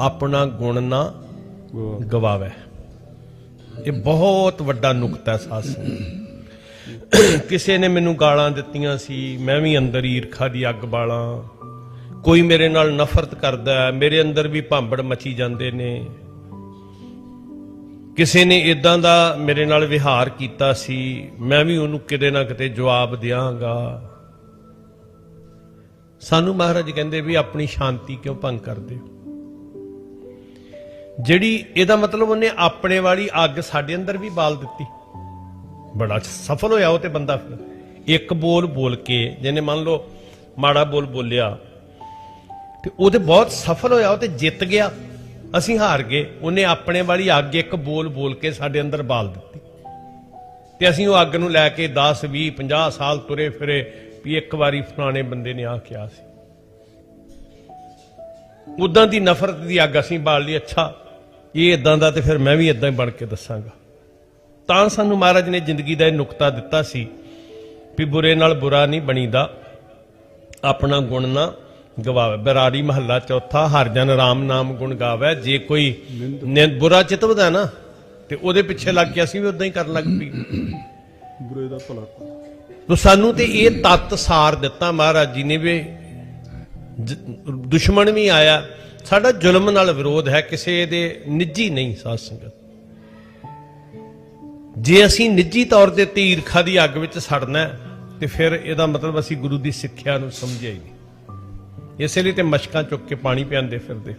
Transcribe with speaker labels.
Speaker 1: ਆਪਣਾ ਗੁਣ ਨਾ ਗਵਾਵੇ। ਇਹ ਬਹੁਤ ਵੱਡਾ ਨੁਕਤਾ ਹੈ ਸਾਧ ਕਿਸੇ ਨੇ ਮੈਨੂੰ ਗਾਲਾਂ ਦਿੱਤੀਆਂ ਸੀ, ਮੈਂ ਵੀ ਅੰਦਰ ਈਰਖਾ ਦੀ ਅੱਗ ਬਾਲਾਂ। ਕੋਈ ਮੇਰੇ ਨਾਲ ਨਫ਼ਰਤ ਕਰਦਾ ਹੈ, ਮੇਰੇ ਅੰਦਰ ਵੀ ਭਾਂਬੜ ਮਚੀ ਜਾਂਦੇ ਨੇ। ਕਿਸੇ ਨੇ ਇਦਾਂ ਦਾ ਮੇਰੇ ਨਾਲ ਵਿਹਾਰ ਕੀਤਾ ਸੀ, ਮੈਂ ਵੀ ਉਹਨੂੰ ਕਿਤੇ ਨਾ ਕਿਤੇ ਜਵਾਬ ਦਿਆਂਗਾ। ਸਾਨੂੰ ਮਹਾਰਾਜ ਕਹਿੰਦੇ ਵੀ ਆਪਣੀ ਸ਼ਾਂਤੀ ਕਿਉਂ ਭੰਗ ਕਰਦੇ ਹੋ? ਜਿਹੜੀ ਇਹਦਾ ਮਤਲਬ ਉਹਨੇ ਆਪਣੇ ਵਾਲੀ ਅੱਗ ਸਾਡੇ ਅੰਦਰ ਵੀ ਬਾਲ ਦਿੱਤੀ। ਬੜਾ ਸਫਲ ਹੋਇਆ ਉਹ ਤੇ ਬੰਦਾ ਇੱਕ ਬੋਲ ਬੋਲ ਕੇ, ਜਿਹਨੇ ਮੰਨ ਲਓ ਮਾੜਾ ਬੋਲ ਬੋਲਿਆ, ਤੇ ਉਹ ਤੇ ਬਹੁਤ ਸਫਲ ਹੋਇਆ, ਉਹ ਤੇ ਜਿੱਤ ਗਿਆ। ਅਸੀਂ ਹਾਰ ਗਏ। ਉਹਨੇ ਆਪਣੇ ਵਾਲੀ ਅੱਗ ਇੱਕ ਬੋਲ ਬੋਲ ਕੇ ਸਾਡੇ ਅੰਦਰ ਬਾਲ ਦਿੱਤੀ। ਤੇ ਅਸੀਂ ਉਹ ਅੱਗ ਨੂੰ ਲੈ ਕੇ 10 20 50 ਸਾਲ ਤੁਰੇ ਫਿਰੇ ਵੀ ਇੱਕ ਵਾਰੀ ਫਲਾਣੇ ਬੰਦੇ ਨੇ ਆ ਕਿਹਾ ਸੀ। ਉਦਾਂ ਦੀ ਨਫ਼ਰਤ ਦੀ ਅੱਗ ਅਸੀਂ ਬਾਲ ਲਈ। ਅੱਛਾ ਇਹ ਇਦਾਂ ਦਾ ਤੇ ਫਿਰ ਮੈਂ ਵੀ ਇਦਾਂ ਹੀ ਬਣ ਕੇ ਦੱਸਾਂਗਾ। ਤਾਂ ਸਾਨੂੰ ਮਹਾਰਾਜ ਨੇ ਜ਼ਿੰਦਗੀ ਦਾ ਇਹ ਨੁਕਤਾ ਦਿੱਤਾ ਸੀ ਵੀ ਬੁਰੇ ਨਾਲ ਬੁਰਾ ਨਹੀਂ ਬਣੀਦਾ ਆਪਣਾ ਗੁਣ ਨਾ ਗਵਾਵੇ। ਬਰਾੜੀ ਮਹੱਲਾ ਚੌਥਾ ਹਰ ਜਨ ਰਾਮ ਨਾਮ ਗੁਣ ਗਾਵੇ। ਜੇ ਕੋਈ ਨਿੰਦ ਬੁਰਾ ਚਿਤਵਦਾ ਨਾ ਤੇ ਉਹਦੇ ਪਿੱਛੇ ਲੱਗ ਕੇ ਅਸੀਂ ਵੀ ਉਦਾਂ ਹੀ ਕਰਨ ਲੱਗ ਪਈ।
Speaker 2: ਬੁਰੇ ਦਾ ਭਲਾ
Speaker 1: ਤੋ ਸਾਨੂੰ ਤੇ ਇਹ ਤੱਤ ਸਾਰ ਦਿੱਤਾ ਮਹਾਰਾਜ ਜੀ ਨੇ ਵੀ ਦੁਸ਼ਮਣ ਵੀ ਆਇਆ। ਸਾਡਾ ਜ਼ੁਲਮ ਨਾਲ ਵਿਰੋਧ ਹੈ, ਕਿਸੇ ਦੇ ਨਿੱਜੀ ਨਹੀਂ ਸਾਧ ਸੰਗਤ। ਜੇ ਅਸੀਂ ਨਿੱਜੀ ਤੌਰ ਤੇ ਤੀਰਖਾ ਦੀ ਅੱਗ ਵਿੱਚ ਸੜਨਾ ਤੇ ਫਿਰ ਇਹਦਾ ਮਤਲਬ ਅਸੀਂ ਗੁਰੂ ਦੀ ਸਿੱਖਿਆ ਨੂੰ ਸਮਝਿਆ ਹੀ ਨਹੀਂ। ਇਸੇ ਲਈ ਤੇ ਮਸ਼ਕਾਂ ਚੁੱਕ ਕੇ ਪਾਣੀ ਪਿਆਂਦੇ ਫਿਰਦੇ।